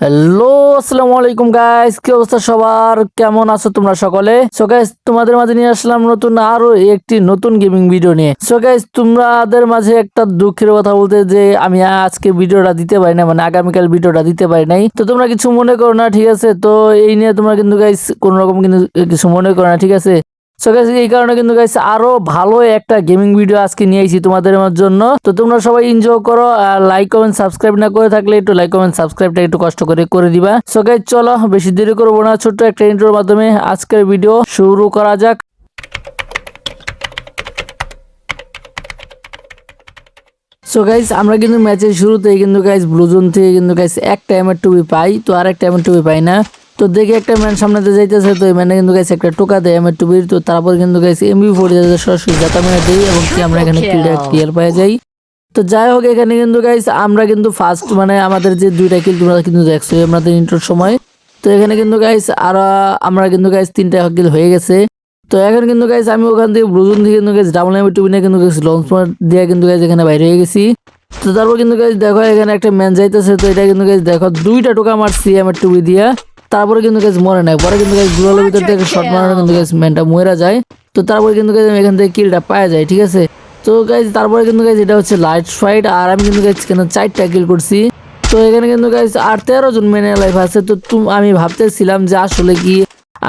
Hello আসসালামু আলাইকুম guys কি অবস্থা সবার? কেমন আছো তোমরা সকলে? সো গাইস তোমাদের মাঝে নিয়ে আসলাম নতুন আরও একটি নতুন গেমিং ভিডিও নিয়ে। সো গাইস তোমাদের মাঝে একটা দুঃখের কথা বলতে যে, আমি আজকে ভিডিওটা দিতে পারি না মানে আগামীকাল ভিডিওটা দিতে পারি নাই। তো তোমরা কিছু মনে করো না, ঠিক আছে? তো এই নিয়ে তোমরা কিন্তু গাইস কোন রকম কিন্তু কিছু মনে করো না, ঠিক আছে? সো গাইস এই কারণে কিন্তু গাইস আরও ভালো একটা গেমিং ভিডিও আজকে নিয়ে আইছি তোমাদের জন্য। তো তোমরা সবাই এনজয় করো, আর লাইক কমেন্ট সাবস্ক্রাইব না করে থাকলে একটু লাইক কমেন্ট সাবস্ক্রাইবটা একটু কষ্ট করে করে দিবা। সো গাইস চলো, বেশি দেরি করব না, ছোট্ট একটা ইন্ট্রোর মাধ্যমে আজকের ভিডিও শুরু করা যাক। সো গাইস আমরা কিন্তু ম্যাচের শুরুতেই কিন্তু গাইস ব্লু জোন থেকে কিন্তু গাইস একটা এমের টুবি পাই, তো আর একটা এমের টুবি পাই না। তো দেখে একটা ম্যান সামনে দিয়ে যাইতেছে তো এই ম্যানে কিন্তু গাইস একটা টোকা দেয় এমের টুবির তো তারপর কিন্তু গাইস এমবি ফোর সরাসরি জাতা মেরে দিই এবং কি আমরা এখানে ক্লিয়ার পেয়ে যাই তো যাই হোক এখানে কিন্তু গাইস আমরা কিন্তু ফার্স্ট মানে আমাদের যে দুইটা কিল তোমরা কিন্তু দেখছ আমাদের ইন্টার সময় তো এখানে কিন্তু গাইস আর আমরা কিন্তু গাইস তিনটা কিল হয়ে গেছে তো এখন কিন্তু গাইস আমি ওখান থেকে ব্লুজুন থেকে কিন্তু গাইস ডাবল এম টুবি নিয়ে কিন্তু গাইস লঞ্চ দিয়ে কিন্তু গাইস এখানে বাইরে হয়ে গেছি তো তারপর কিন্তু গাইস দেখো এখানে একটা ম্যান যাইতেছে তো এটা কিন্তু গাইস দেখো দুইটা টোকা মারছি আমার টুবি দিয়া তারপরে কিন্তু গাইস মরে নাই। পরে কিন্তু গাইস গুলালের ভিতর থেকে শর্ট মারানো কিন্তু গাইস ম্যানটা মরে যায়। তো তারপরে কিন্তু গাইস আমি এখান থেকে কিলটা পাওয়া যায় ঠিক আছে? তো গাইস তারপরে কিন্তু গাইস এটা হচ্ছে লাইট ফাইট আর আমি কিন্তু গাইস এখানে চারটা কিল করছি? তো এখানে কিন্তু গাইস আর তেরো জন মেনে লাইফ আছে। তো তুম আমি ভাবতেছিলাম যে আসলে কি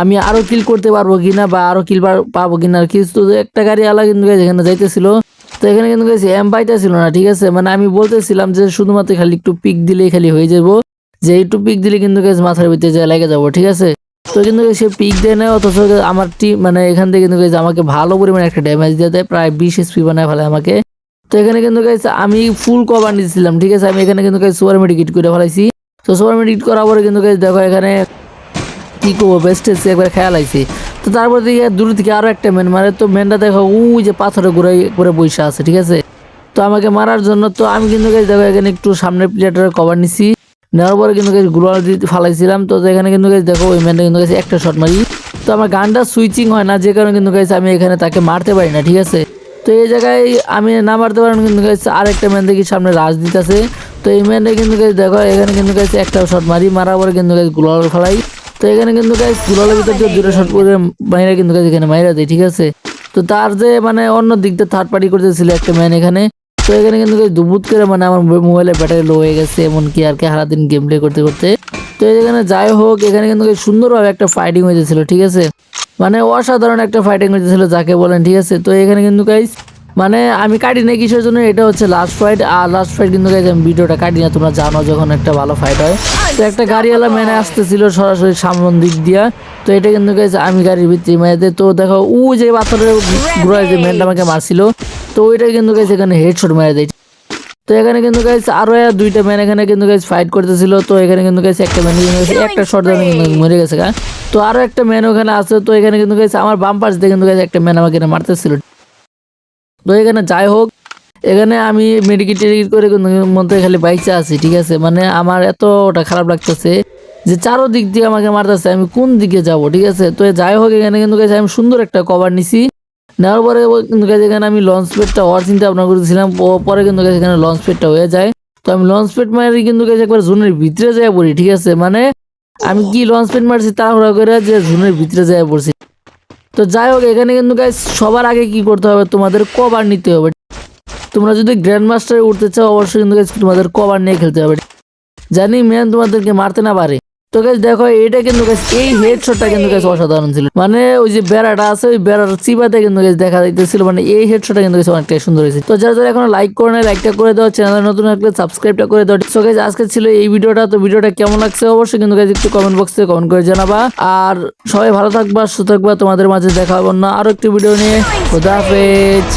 আমি আরও কিল করতে পারব কিনা বা আরও কিল পাবো কিনা আর কি। তো একটা গাড়ি আলা কিন্তু গাইস এখানে যাইতেছিল। তো এখানে কিন্তু গাইস এম পাইতেছিল না ঠিক আছে? মানে আমি বলতেছিলাম যে শুধুমাত্র খালি একটু পিক দিলেই খালি হয়ে যাব যে একটু পিক দিলে কিন্তু গাইস মাথার ভিতরে যায় লেগে যাব, ঠিক আছে? তো কিন্তু সে পিক দেয় না অথচ আমার টিম মানে এখান থেকে কিন্তু আমাকে ভালো পরিমাণে একটা ড্যামেজ দিয়ে দেয়, প্রায় বিশ এসপি বানায় ফেলে আমাকে। তো এখানে কিন্তু গাইস আমি ফুল কভার নিয়েছিলাম, ঠিক আছে? আমি এখানে কিন্তু সুপার মেডিকেট করে ফেলাইছি। তো সুপার মেডিকেট করার পরে কিন্তু দেখো এখানে কি করব বেস্ট একবার খেয়াল আইছি। তো তারপর দিকে দূর থেকে আরও একটা মেন মারে তো মেনটা দেখো, ওই যে পাথরে ঘুরাই করে বসে আছে, ঠিক আছে? তো আমাকে মারার জন্য তো আমি কিন্তু দেখো এখানে একটু সামনের প্লেয়ারের কভার নিছি। নেওয়ার পরে কিন্তু গুলাল দিতে ফালাইছিলাম তো এখানে কিন্তু দেখো ওই ম্যানটা কিন্তু একটা শট মারি তো আমার গানটা সুইচিং হয় না যে কারণে কিন্তু আমি এখানে তাকে মারতে পারি না ঠিক আছে তো এই জায়গায় আমি না মারতে পারেন কিন্তু আরেকটা ম্যান দেখি সামনে রাজ দিতেছে তো এই ম্যানটা কিন্তু দেখো এখানে কিন্তু একটা শট মারি মারার পরে কিন্তু গুলাল ফেলাই তো এখানে কিন্তু গাইস গুলালের ভিতর দিয়ে দুটো শট করে মাইরা কিন্তু এখানে মাইরা দেয় ঠিক আছে তো তার যে মানে অন্য দিকটা থার্ড পার্টি করতেছিল একটা ম্যান এখানে তো এখানে কিন্তু দুবুত করে মানে আমার মোবাইলের ব্যাটারি লো হয়ে গেছে এমনকি আর কি সারাদিন গেম প্লে করতে করতে। তো এখানে যাই হোক এখানে কিন্তু সুন্দরভাবে একটা ফাইটিং হয়েছিল ঠিক আছে? মানে অসাধারণ একটা ফাইটিং হয়েছিল যাকে বলেন ঠিক আছে? তো এখানে কিন্তু গাইস মানে আমি কাটি না কিসের জন্য এটা হচ্ছে লাস্ট ফাইট আর লাস্ট ফাইট কিন্তু আমি ভিডিওটা কাটি না তোমরা জানো যখন একটা ভালো ফাইট হয়। তো একটা গাড়িওয়ালা মেনে আসতেছিল সরাসরি সামন দিক দিয়া। তো এটা কিন্তু আমি গাড়ির ভিতরে মেয়েদের তো দেখো ও যে পাথরের ঘুরায় যে মেনটা আমাকে মারছিল তো ওইটা কিন্তু গাইস এখানে হেডশট মেরে দেয় তো এখানে কিন্তু গাইস আরও দুইটা ম্যান এখানে কিন্তু গাইস ফাইট করতেছিল। তো এখানে কিন্তু গাইস একটা ম্যান কিন্তু একটা শট কিন্তু মরে গেছে গা তো আরও একটা ম্যান ওখানে আছে। তো এখানে কিন্তু গাইস আমার বাম পাশ দিয়ে কিন্তু গাইস একটা ম্যান আমাকে এখানে মারতেছিল। তো এখানে যাই হোক, এখানে আমি মেডিকেট টেডিকেট করে কিন্তু মধ্যে খালি বাইচা আছি, ঠিক আছে? মানে আমার এতটা খারাপ লাগতেছে যে চারো দিক দিয়ে আমাকে মারতেছে। আমি কোন দিকে যাব, ঠিক আছে? তো যাই হোক, এখানে কিন্তু আমি সুন্দর একটা কভার নিছি। নেওয়ার পরে কিন্তু এখানে আমি লঞ্চ পেডটা হওয়ার চিন্তা ভাবনা করেছিলাম। পরে কিন্তু এখানে লঞ্চ পেডটা হয়ে যায়। তো আমি লঞ্চ পেড মারি কিন্তু একবার জোনের ভিতরে যায় পড়ি, ঠিক আছে? মানে আমি কি লঞ্চ পেড মারছি তাড়াহুড়া করে যে জোনের ভিতরে যায় পড়ছি। তো যাই হোক, এখানে কিন্তু গাইস সবার আগে কি করতে হবে? তোমাদের কভার নিতে হবে। তোমরা যদি গ্র্যান্ড মাস্টারে উঠতে চাও, অবশ্যই কিন্তু তোমাদের কভার নিয়ে খেলতে হবে। জানি ম্যান তোমাদেরকে মারতে না পারে। তো গাইস দেখো, এটা কিন্তু গাইস এই হেডশটটা কিন্তু গাইস অসাধারণ ছিল। মানে ওই যে বেড়াটা আছে, ওই বেড়ার চিপাতে কিন্তু গাইস দেখা যাইতেছিল মানে এই হেডশটটা কিন্তু গাইস অনেকটাই সুন্দর হয়েছে। তো যারা যারা এখন লাইক করে না লাইকটা করে দাও চ্যানেল নতুন থাকলে সাবস্ক্রাইবটা করে দাও। সো গাইস আজকে ছিল এই ভিডিওটা, তো ভিডিওটা কেমন লাগছে অবশ্যই কিন্তু গাইস একটু কমেন্ট বক্সে কমেন্ট করে জানাবা। আর সবাই ভালো থাকবা, সুস্থ থাকবা, তোমাদের মাঝে দেখা হবে না আরও একটি ভিডিও নিয়ে। খোদা হাফেজ।